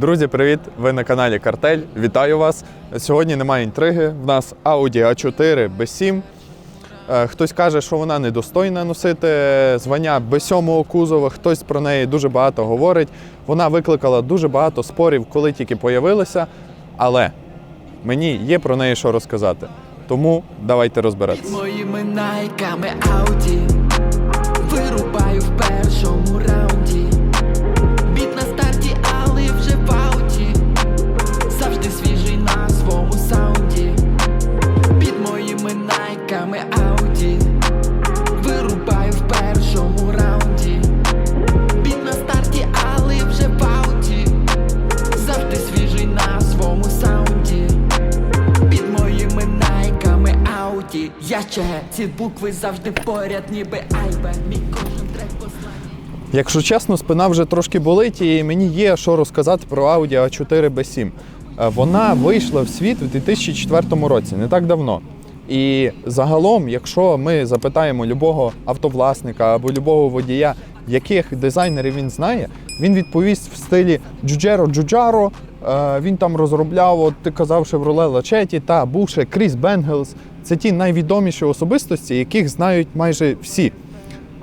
Друзі, привіт! Ви на каналі Картель. Вітаю вас. Сьогодні немає інтриги. В нас Audi A4 B7. Е, Хтось каже, що вона недостойна носити звання B7 кузова. Хтось про неї дуже багато говорить. Вона викликала дуже багато спорів, коли тільки появилася. Але мені є про неї що розказати. Тому давайте розбиратися. Моїми найками ауді Я ці букви завжди поряд, ніби айбе Мій кожен трек послання Якщо чесно, спина вже трошки болить, і мені є що розказати про Audi A4 B7. Е, Вона вийшла в світ у 2004 році, не так давно. І загалом, якщо ми запитаємо любого автовласника або любого водія, яких дизайнерів він знає, він відповість в стилі Джуджеро Джуджаро. Е, Він там розробляв, от ти казав, Шевроле Лачеті та був ще Кріс Бенгелс. Це ті найвідоміші особистості, яких знають майже всі.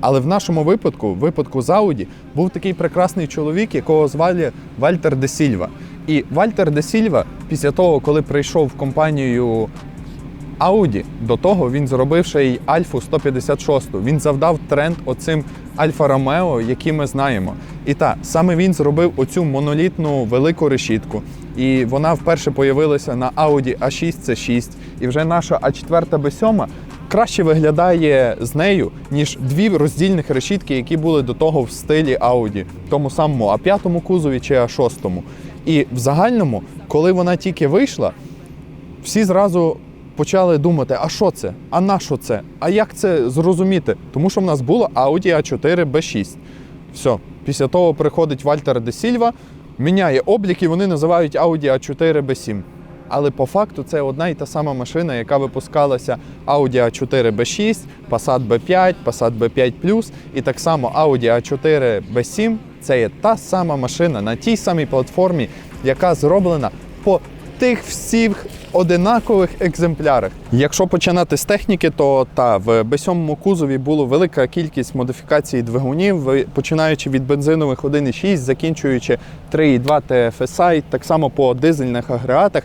Але в нашому випадку, в випадку з Ауді, був такий прекрасний чоловік, якого звали Вальтер де Сільва. І Вальтер де Сільва, після того, коли прийшов в компанію Ауді, до того він зробив ще й Альфу 156. Він завдав тренд оцим Альфа Ромео, які ми знаємо. І так, саме він зробив оцю монолітну велику решітку. І вона вперше появилася на Audi A6 C6. І вже наша А4 B7 краще виглядає з нею, ніж дві роздільних решітки, які були до того в стилі Audi, тому самому А5 кузові чи А6. І в загальному, коли вона тільки вийшла, всі зразу почали думати, а що це? А на що це? А як це зрозуміти? Тому що в нас було Audi A4 B6. Все. Після того приходить Вальтер де Сільва, міняє облік і вони називають Audi A4 B7. Але по факту це одна і та сама машина, яка випускалася Audi A4 B6, Passat B5, Passat B5 і так само Audi A4 B7 це є та сама машина на тій самій платформі, яка зроблена по тих всіх одинакових екземплярах. Якщо починати з техніки, то та в B7 кузові була велика кількість модифікацій двигунів, починаючи від бензинових 1,6, закінчуючи 3,2 TFSI, так само по дизельних агрегатах.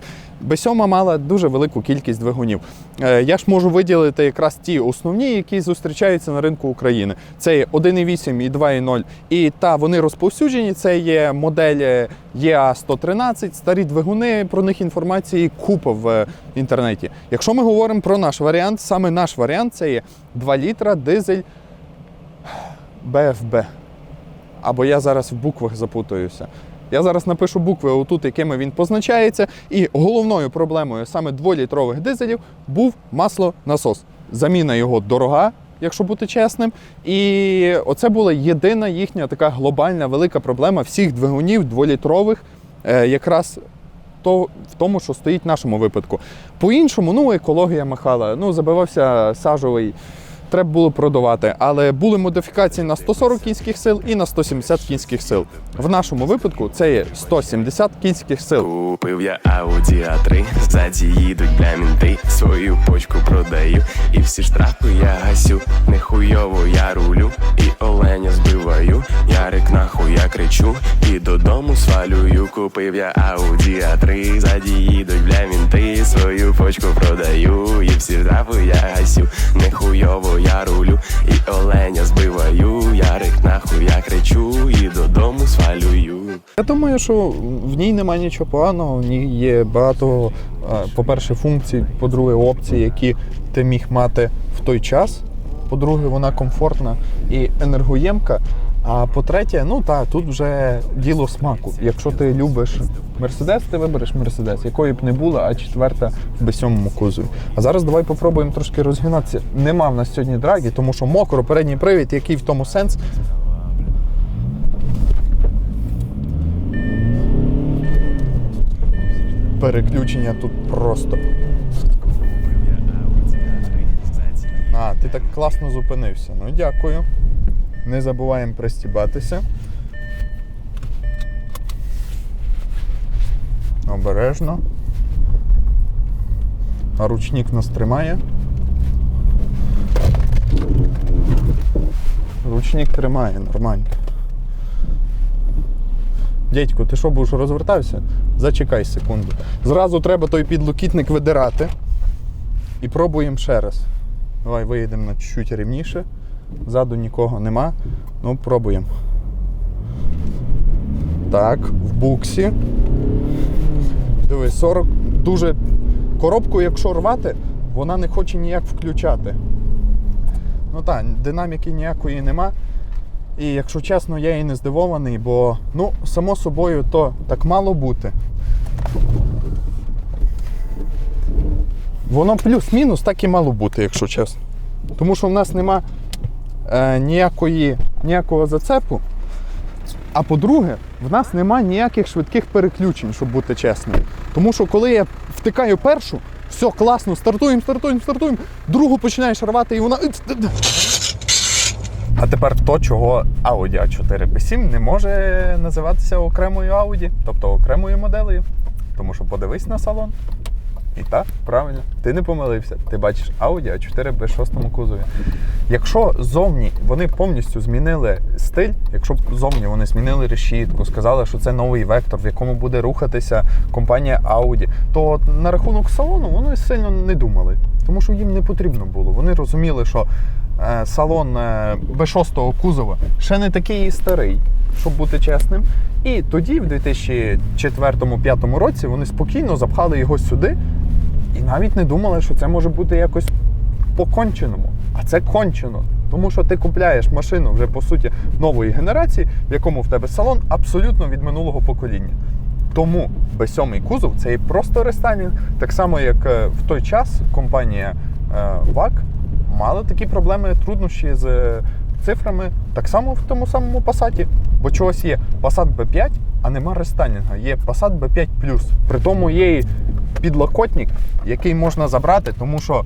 B7 мала дуже велику кількість двигунів. Е, Я ж можу виділити якраз ті основні, які зустрічаються на ринку України. Це є 1,8 і 2,0. І та вони розповсюджені. Це є модель EA113, старі двигуни, про них інформації купа в е, інтернеті. Якщо ми говоримо про наш варіант, саме наш варіант це є 2 літра дизель BFB. Або я зараз в буквах запутаюся. Я зараз напишу букви отут, якими він позначається. І головною проблемою саме дволітрових дизелів був маслонасос. Заміна його дорога, якщо бути чесним. І оце була єдина їхня така глобальна велика проблема всіх двигунів дволітрових, е, якраз то, в тому, що стоїть в нашому випадку. По-іншому, ну, екологія махала, ну, забивався сажовий. Треба було продавати, але були модифікації на 140 кінських сил і на 170 кінських сил. В нашому випадку це є 170 кінських сил. Купив я Audi A3, ззаді їдуть блямінти, свою почку продаю, і всі штрафи я гасю, нехуйово я рулю, і оленя збиваю, ярик нахуй я кричу, і додому свалюю. Купив я Audi A3, ззаді їдуть блямінти, свою почку продаю, і всі штрафи я гасю, нехуйово рулю, і оленя збиваю, ярик нахуй я кричу, і додому свалюю. Я думаю, що в ній немає нічого поганого. В ній є багато, е, по-перше, функцій, по-друге, опцій, які ти міг мати в той час. По-друге, вона комфортна і енергоємка. А по-третє, ну так, тут вже діло смаку. Якщо ти любиш Мерседес, ти вибереш Мерседес, якої б не була, а четверта в B7 кузові. А зараз давай попробуємо трошки розгинатися. Нема в нас сьогодні драгі, тому що мокро, передній привід, який в тому сенс. Переключення тут просто. А, ти так класно зупинився. Ну дякую. Не забуваємо пристібатися. Обережно. А ручник нас тримає. Ручник тримає, нормально. Дядько, ти що будеш розвертався? Зачекай секунду. Зразу треба той підлокітник видирати. І пробуємо ще раз. Давай виїдемо на чуть-чуть рівніше. Ззаду нікого нема. Ну, пробуємо. Так, в буксі. Дивись, 40. Дуже. Коробку, якщо рвати, вона не хоче ніяк включати. Ну так, динаміки ніякої нема. І якщо чесно, я і не здивований, бо, ну, само собою, то так мало бути. Воно плюс-мінус так і мало бути, якщо чесно. Тому що в нас нема е, ніякої, ніякого зацепу. А по-друге, в нас нема ніяких швидких переключень, щоб бути чесним. Тому що коли я втикаю першу, все класно, стартуємо, стартуємо, стартуємо, другу починаєш рвати, і вона. А тепер то, чого Audi A4 B7 не може називатися окремою Audi, тобто окремою моделею. Тому що подивись на салон. І так, правильно, ти не помилився. Ти бачиш Audi A4 b 6 кузові. Якщо зовні вони повністю змінили стиль, якщо б зовні вони змінили решітку, сказали, що це новий вектор, в якому буде рухатися компанія Audi, то на рахунок салону вони сильно не думали, тому що їм не потрібно було. Вони розуміли, що е, салон е, B6 кузова ще не такий старий, щоб бути чесним. І тоді, в 2004-2005 році, вони спокійно запхали його сюди і навіть не думали, що це може бути якось по-конченому. А це кончено. Тому що ти купляєш машину вже по суті нової генерації, в якому в тебе салон абсолютно від минулого покоління. Тому B7 кузов це і просто рестайлінг, так само як е, в той час компанія е, VAG мала такі проблеми, труднощі з е, цифрами, так само в тому самому Passat. Бо чогось є Passat B5, а нема рестайлінга. Є Passat B5 При тому є і підлокотник, який можна забрати, тому що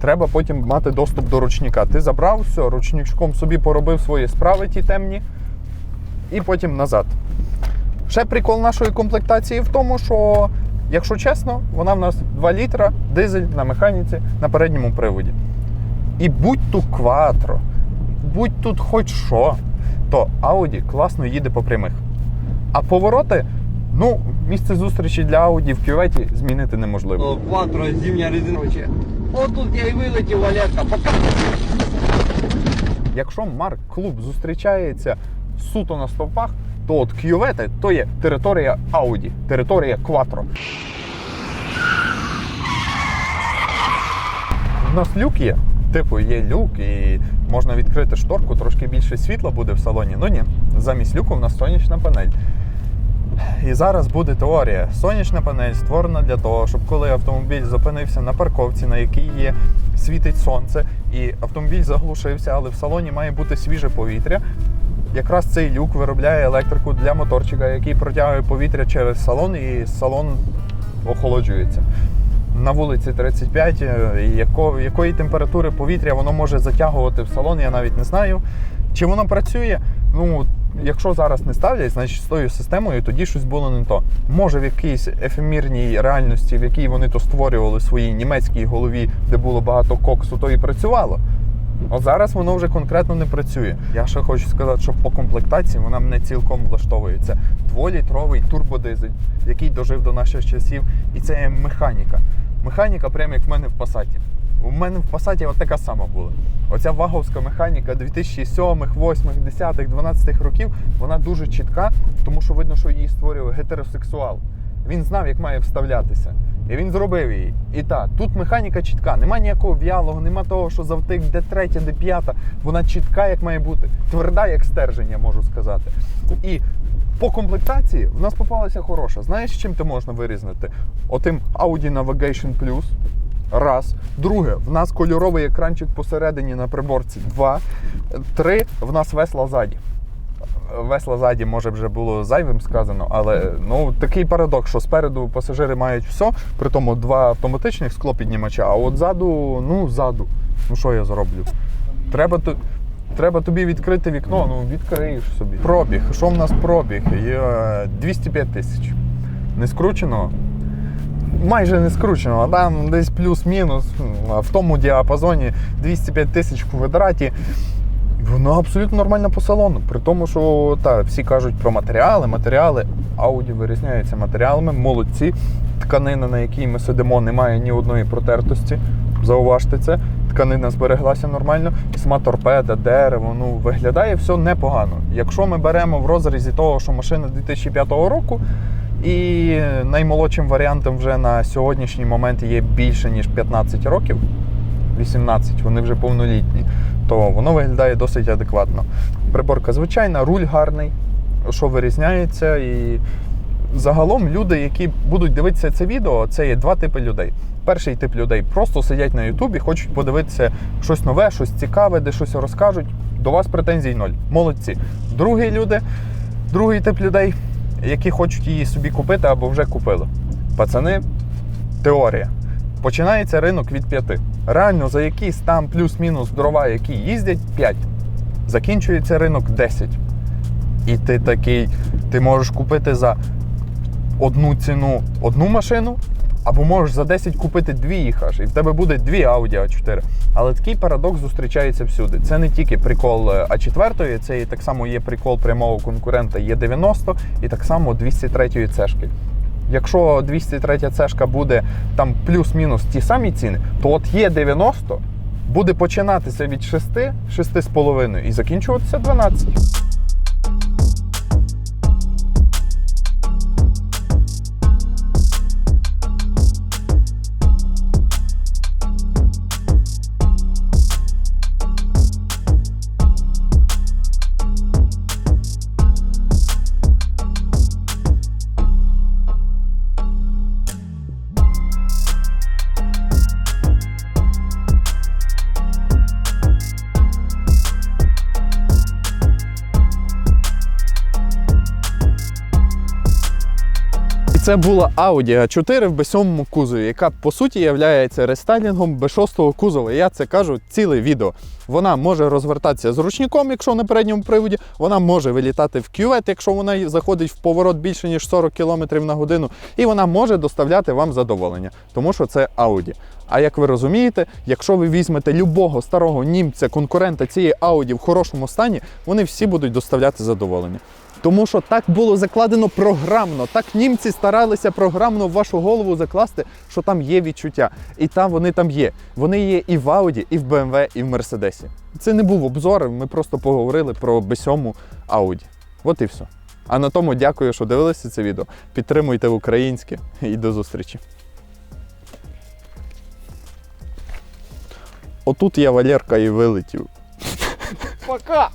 треба потім мати доступ до ручника. Ти забрав все, ручничком собі поробив свої справи ті темні, і потім назад. Ще прикол нашої комплектації в тому, що, якщо чесно, вона в нас 2 літра, дизель на механіці на передньому приводі. І будь тут кватро, будь тут хоч що, то Audi класно їде по прямих. А повороти, ну, місце зустрічі для Audi в кюветі змінити неможливо. Кватро, зимня резина. Короче, От тут я і вилетів, Валерка, пока. Якщо Марк Клуб зустрічається суто на стовпах, то от кювети то є територія Audi, територія Quattro. У нас люк є. Типу, є люк, і можна відкрити шторку, трошки більше світла буде в салоні. Ну ні, замість люку в нас сонячна панель. І зараз буде теорія. Сонячна панель створена для того, щоб коли автомобіль зупинився на парковці, на якій є світить сонце, і автомобіль заглушився, але в салоні має бути свіже повітря. Якраз цей люк виробляє електрику для моторчика, який протягує повітря через салон, і салон охолоджується. На вулиці 35, е, яко- якої температури повітря воно може затягувати в салон, я навіть не знаю. Чи воно працює? Ну, якщо зараз не ставлять, значить з тою системою тоді щось було не то. Може в якійсь ефемірній реальності, в якій вони то створювали в своїй німецькій голові, де було багато коксу, то і працювало. От зараз воно вже конкретно не працює. Я ще хочу сказати, що по комплектації вона мене цілком влаштовує. Це дволітровий турбодизель, який дожив до наших часів, і це є механіка. Механіка, прямо як в мене в Пасаті. У мене в Пасаті от така сама була. Оця ваговська механіка 2007, 8, 10, 12 років, вона дуже чітка, тому що видно, що її створював гетеросексуал. Він знав, як має вставлятися. І він зробив її. І так, тут механіка чітка. Нема ніякого в'ялого, нема того, що завтик, де третя, де п'ята. Вона чітка, як має бути. Тверда, як стержень, я можу сказати. І по комплектації в нас попалася хороша. Знаєш, чим ти можна вирізнити? Отим Audi Navigation Plus. Раз. Друге, в нас кольоровий екранчик посередині на приборці. Два. Три. В нас весла ззаді. Весла ззаді, може вже було зайвим сказано, але ну такий парадокс, що спереду пасажири мають все, при тому два автоматичних склопіднімача, а от ззаду, ну ззаду. Ну що я зроблю? Треба ту- Треба тобі відкрити вікно, ну відкриєш собі. Пробіг. Що в нас пробіг? Є 205 тисяч. не скрученого. Майже не скрученого, там десь плюс-мінус, в тому діапазоні 205 тисяч в квадраті. Воно абсолютно нормально по салону. При тому, що та, всі кажуть про матеріали, матеріали. Audi вирізняється матеріалами, молодці. Тканина, на якій ми сидимо, не має ні одної протертості. Зауважте це. Тканина збереглася нормально. Сама торпеда, дерево, ну виглядає все непогано. Якщо ми беремо в розрізі того, що машина 2005 року, і наймолодшим варіантом вже на сьогоднішній момент є більше ніж 15 років, 18, вони вже повнолітні, то воно виглядає досить адекватно. Приборка звичайна, руль гарний, що вирізняється. І загалом люди, які будуть дивитися це відео, це є два типи людей. Перший тип людей просто сидять на Ютубі, хочуть подивитися щось нове, щось цікаве, де щось розкажуть. До вас претензій ноль. Молодці. Другі люди, другий тип людей, які хочуть її собі купити або вже купили. Пацани, теорія. Починається ринок від 5. Реально, за якісь там плюс-мінус дрова, які їздять, 5. Закінчується ринок 10. І ти такий, ти можеш купити за одну ціну одну машину, або можеш за 10 купити дві їх і в тебе буде дві Audi A4. Але такий парадокс зустрічається всюди. Це не тільки прикол е, А4, це і так само є прикол прямого конкурента Є90 і так само 203 цешки. Якщо 203 цешка буде там плюс-мінус ті самі ціни, то от є 90 буде починатися від 6, 6,5 і закінчуватися 12. Це була Audi A4 в B7 кузові, яка по суті є рестайлінгом B6 кузова. Я це кажу ціле відео. Вона може розвертатися з ручником, якщо на передньому приводі, вона може вилітати в кювет, якщо вона заходить в поворот більше ніж 40 км на годину, і вона може доставляти вам задоволення, тому що це Audi. А як ви розумієте, якщо ви візьмете любого старого німця, конкурента цієї Audi в хорошому стані, вони всі будуть доставляти задоволення. Тому що так було закладено програмно. Так німці старалися програмно в вашу голову закласти, що там є відчуття. І там вони там є. Вони є і в Audi, і в BMW, і в Мерседесі. Це не був обзор, ми просто поговорили про B7 Audi. От і все. А на тому дякую, що дивилися це відео. Підтримуйте українське і до зустрічі. Отут я Валерка і вилетів. Пока!